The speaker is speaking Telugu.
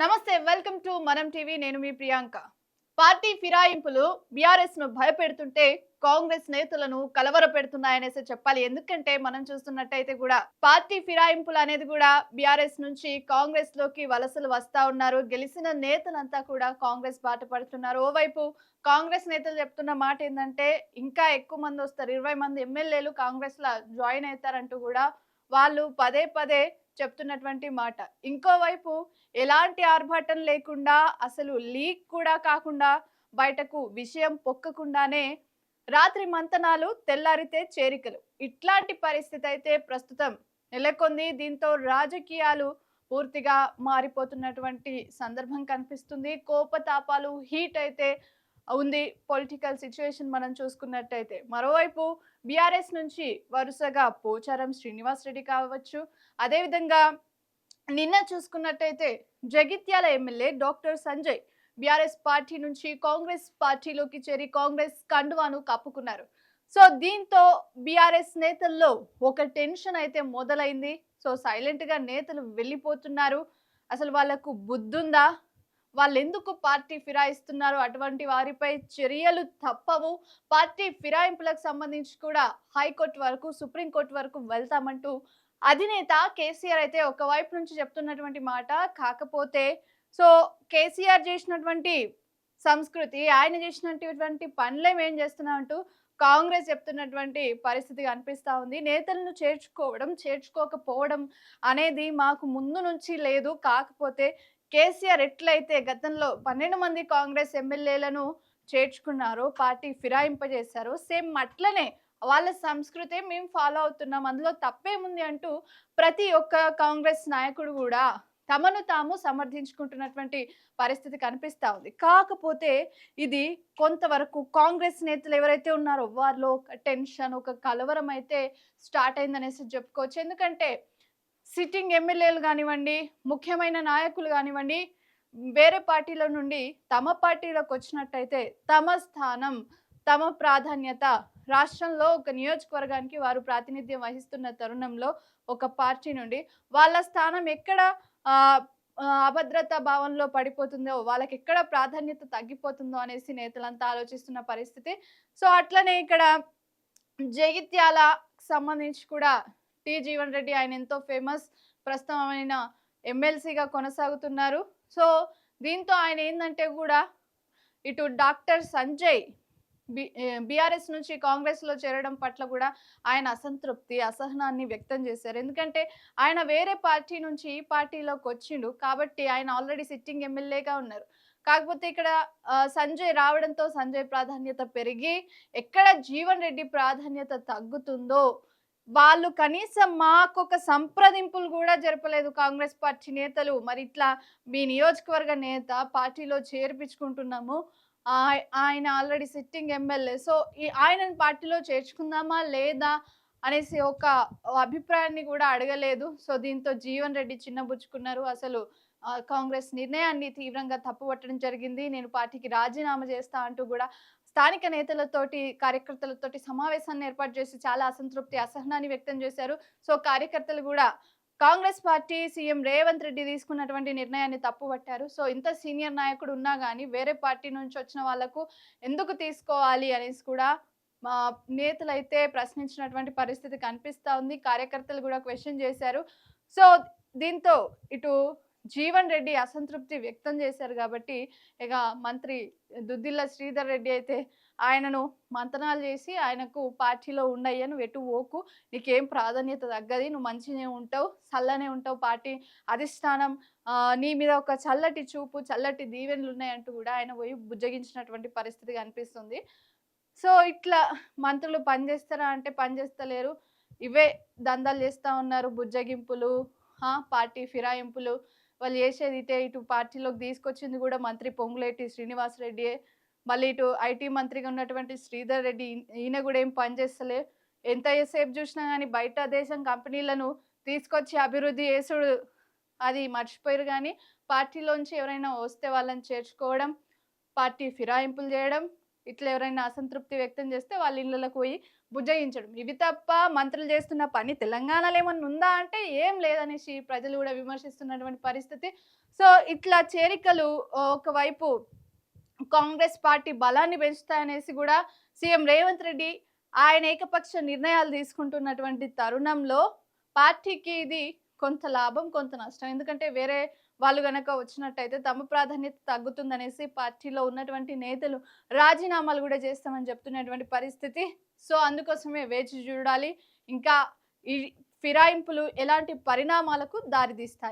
నమస్తే వెల్కమ్ టు మనం టీవీ. నేను మీ ప్రియాంక. పార్టీ ఫిరాయింపులు బీఆర్ఎస్ను భయపెడుతుంటే కాంగ్రెస్ నేతలను కలవర పెడుతున్నాయనేసి చెప్పాలి. ఎందుకంటే మనం చూస్తున్నట్టయితే కూడా పార్టీ ఫిరాయింపులు అనేది కూడా బీఆర్ఎస్ నుంచి కాంగ్రెస్లోకి వలసలు వస్తా ఉన్నారు. గెలిచిన నేతలంతా కూడా కాంగ్రెస్ బాట పడుతున్నారు. ఓవైపు కాంగ్రెస్ నేతలు చెప్తున్న మాట ఏంటంటే ఇంకా ఎక్కువ మంది వస్తారు. ఇరవై మంది ఎమ్మెల్యేలు కాంగ్రెస్ లా జాయిన్ అవుతారంటూ కూడా వాళ్ళు పదే పదే చెప్తున్నటువంటి మాట. ఇంకోవైపు ఎలాంటి ఆర్భాటం లేకుండా అసలు లీక్ కూడా కాకుండా బయటకు విషయం పొక్కకుండానే రాత్రి మంతనాలు తెల్లారితే చేరికలు. ఇట్లాంటి పరిస్థితి అయితే ప్రస్తుతం నెలకొంది. దీంతో రాజకీయాలు పూర్తిగా మారిపోతున్నటువంటి సందర్భం కనిపిస్తుంది. కోపతాపాలు హీట్ అయితే ఉంది పొలిటికల్ సిచ్యువేషన్ మనం చూసుకున్నట్టయితే. మరోవైపు బీఆర్ఎస్ నుంచి వరుసగా పోచారం శ్రీనివాస్ రెడ్డి కావచ్చు. అదేవిధంగా నిన్న చూసుకున్నట్టయితే Jagtial MLA doctor Sanjay BRS party నుంచి కాంగ్రెస్ పార్టీలోకి చేరి కాంగ్రెస్ కండువాను కప్పుకున్నారు. సో దీంతో బీఆర్ఎస్ నేతల్లో ఒక టెన్షన్ అయితే మొదలైంది. సో సైలెంట్గా నేతలు వెళ్ళిపోతున్నారు. అసలు వాళ్ళకు బుద్ధుందా? వాళ్ళు ఎందుకు పార్టీ ఫిరాయిస్తున్నారు? అటువంటి వారిపై చర్యలు తప్పవు. పార్టీ ఫిరాయింపులకు సంబంధించి కూడా హైకోర్టు వరకు సుప్రీంకోర్టు వరకు వెళ్తామంటూ అధినేత కేసీఆర్ అయితే ఒకవైపు నుంచి చెప్తున్నటువంటి మాట కాకపోతే సో కేసీఆర్ చేసినటువంటి సంస్కృతి ఆయన చేసినటువంటి పనులే ఏం చేస్తున్నామంటూ కాంగ్రెస్ చెప్తున్నటువంటి పరిస్థితి కనిపిస్తూ ఉంది. నేతలను చేర్చుకోవడం చేర్చుకోకపోవడం అనేది మాకు ముందు నుంచి లేదు. కాకపోతే కేసీఆర్ ఎట్లయితే గతంలో పన్నెండు మంది కాంగ్రెస్ ఎమ్మెల్యేలను చేర్చుకున్నారో పార్టీ ఫిరాయింపజేశారో సేమ్ అట్లనే వాళ్ళ సంస్కృతే మేము ఫాలో అవుతున్నాం అందులో తప్పేముంది అంటూ ప్రతి ఒక్క కాంగ్రెస్ నాయకుడు కూడా తమను తాము సమర్థించుకుంటున్నటువంటి పరిస్థితి కనిపిస్తూ ఉంది. కాకపోతే ఇది కొంతవరకు కాంగ్రెస్ నేతలు ఎవరైతే ఉన్నారో వారిలో ఒక టెన్షన్ ఒక కలవరం అయితే స్టార్ట్ అయిందనేసి చెప్పుకోవచ్చు. ఎందుకంటే సిట్టింగ్ ఎమ్మెల్యేలు కానివ్వండి ముఖ్యమైన నాయకులు కానివ్వండి వేరే పార్టీల నుండి తమ పార్టీలోకి వచ్చినట్టయితే తమ స్థానం తమ ప్రాధాన్యత రాష్ట్రంలో ఒక నియోజకవర్గానికి వారు ప్రాతినిధ్యం వహిస్తున్న తరుణంలో ఒక పార్టీ నుండి వాళ్ళ స్థానం ఎక్కడ అభద్రతా భావంలో పడిపోతుందో వాళ్ళకి ఎక్కడ ప్రాధాన్యత తగ్గిపోతుందో అనేసి నేతలంతా ఆలోచిస్తున్న పరిస్థితి. సో అట్లనే ఇక్కడ జగిత్యాల సంబంధించి కూడా టి జీవన్ రెడ్డి ఆయన ఎంతో ఫేమస్ ప్రస్తుతం ఆయన ఎమ్మెల్సీగా కొనసాగుతున్నారు. సో దీంతో ఆయన ఏంటంటే కూడా ఇటు డాక్టర్ సంజయ్ బి బీఆర్ఎస్ నుంచి కాంగ్రెస్లో చేరడం పట్ల కూడా ఆయన అసంతృప్తి అసహనాన్ని వ్యక్తం చేశారు. ఎందుకంటే ఆయన వేరే పార్టీ నుంచి ఈ పార్టీలోకి వచ్చిండు కాబట్టి ఆయన ఆల్రెడీ సిట్టింగ్ ఎమ్మెల్యేగా ఉన్నారు. కాకపోతే ఇక్కడ సంజయ్ రావడంతో సంజయ్ ప్రాధాన్యత పెరిగి ఎక్కడ జీవన్ రెడ్డి ప్రాధాన్యత తగ్గుతుందో వాళ్ళు కనీసం మాకొక సంప్రదింపులు కూడా జరపలేదు కాంగ్రెస్ పార్టీ నేతలు. మరి ఇట్లా మీ నియోజకవర్గ నేత పార్టీలో చేర్పించుకుంటున్నాము. ఆయ- ఆయన ఆల్రెడీ సిట్టింగ్ ఎమ్మెల్యే. సో ఈ ఆయనను పార్టీలో చేర్చుకుందామా లేదా అనేసి ఒక అభిప్రాయాన్ని కూడా అడగలేదు. సో దీంతో జీవన్ రెడ్డి చిన్నబుచ్చుకున్నారు. అసలు కాంగ్రెస్ నిర్ణయాన్ని తీవ్రంగా తప్పుపట్టడం జరిగింది. నేను పార్టీకి రాజీనామా చేస్తా అంటూ కూడా స్థానిక నేతలతోటి కార్యకర్తలతోటి సమావేశాన్ని ఏర్పాటు చేసి చాలా అసంతృప్తి అసహనాన్ని వ్యక్తం చేశారు. సో కార్యకర్తలు కూడా కాంగ్రెస్ పార్టీ సీఎం రేవంత్ రెడ్డి తీసుకున్నటువంటి నిర్ణయాన్ని తప్పుపట్టారు. సో ఇంత సీనియర్ నాయకుడు ఉన్నా కానీ వేరే పార్టీ నుంచి వచ్చిన వాళ్ళకు ఎందుకు తీసుకోవాలి అనేసి కూడా మా నేతలు అయితే ప్రశ్నించినటువంటి పరిస్థితి కనిపిస్తూ ఉంది. కార్యకర్తలు కూడా క్వశ్చన్ చేశారు. సో దీంతో ఇటు జీవన్ రెడ్డి అసంతృప్తి వ్యక్తం చేశారు కాబట్టి ఇక మంత్రి దుద్దిల్ల శ్రీధర్ రెడ్డి అయితే ఆయనను మంతనాలు చేసి ఆయనకు పార్టీలో ఉండయ్యా నువ్వు ఎటు ఓకు నీకేం ప్రాధాన్యత తగ్గది నువ్వు మంచిగానే ఉంటావు చల్లనే ఉంటావు పార్టీ అధిష్టానం. నీ మీద ఒక చల్లటి చూపు చల్లటి దీవెనలు ఉన్నాయంటూ కూడా ఆయన పోయి బుజ్జగించినటువంటి పరిస్థితి కనిపిస్తుంది. సో ఇట్లా మంత్రులు పనిచేస్తారా అంటే పనిచేస్తలేరు ఇవే దందాలు చేస్తూ ఉన్నారు బుజ్జగింపులు పార్టీ ఫిరాయింపులు. వాళ్ళు చేసేది ఇటే ఇటు పార్టీలోకి తీసుకొచ్చింది కూడా మంత్రి పొంగులేటి శ్రీనివాసరెడ్డి మళ్ళీ ఇటు ఐటీ మంత్రిగా ఉన్నటువంటి శ్రీధర్ రెడ్డి ఈయన- ఈయన కూడా ఏం పనిచేస్తలే ఎంత సేపు చూసినా కానీ బయట దేశం కంపెనీలను తీసుకొచ్చి అభివృద్ధి చేసుడు అది మర్చిపోయారు కానీ పార్టీలోంచి ఎవరైనా వస్తే వాళ్ళని చేర్చుకోవడం పార్టీ ఫిరాయింపులు చేయడం ఇట్లా ఎవరైనా అసంతృప్తి వ్యక్తం చేస్తే వాళ్ళ ఇళ్ళకు పోయి బుజ్జగించడం. ఇవి తప్ప మంత్రులు చేస్తున్న పని తెలంగాణలో ఏమన్నా ఉందా అంటే ఏం లేదనేసి ప్రజలు కూడా విమర్శిస్తున్నటువంటి పరిస్థితి. సో ఇట్లా చేరికలు ఒకవైపు కాంగ్రెస్ పార్టీ బలాన్ని పెంచుతాయనేసి కూడా సీఎం రేవంత్ రెడ్డి ఆయన ఏకపక్ష నిర్ణయాలు తీసుకుంటున్నటువంటి తరుణంలో పార్టీకి ఇది కొంత లాభం కొంత నష్టం. ఎందుకంటే వేరే వాళ్ళు గనక వచ్చినట్టయితే తమ ప్రాధాన్యత తగ్గుతుందనేసి పార్టీలో ఉన్నటువంటి నేతలు రాజీనామాలు కూడా చేస్తామని చెప్తున్నటువంటి పరిస్థితి. సో అందుకోసమే వేచి చూడాలి. ఇంకా ఈ ఫిరాయింపులు ఎలాంటి పరిణామాలకు దారితీస్తాయి.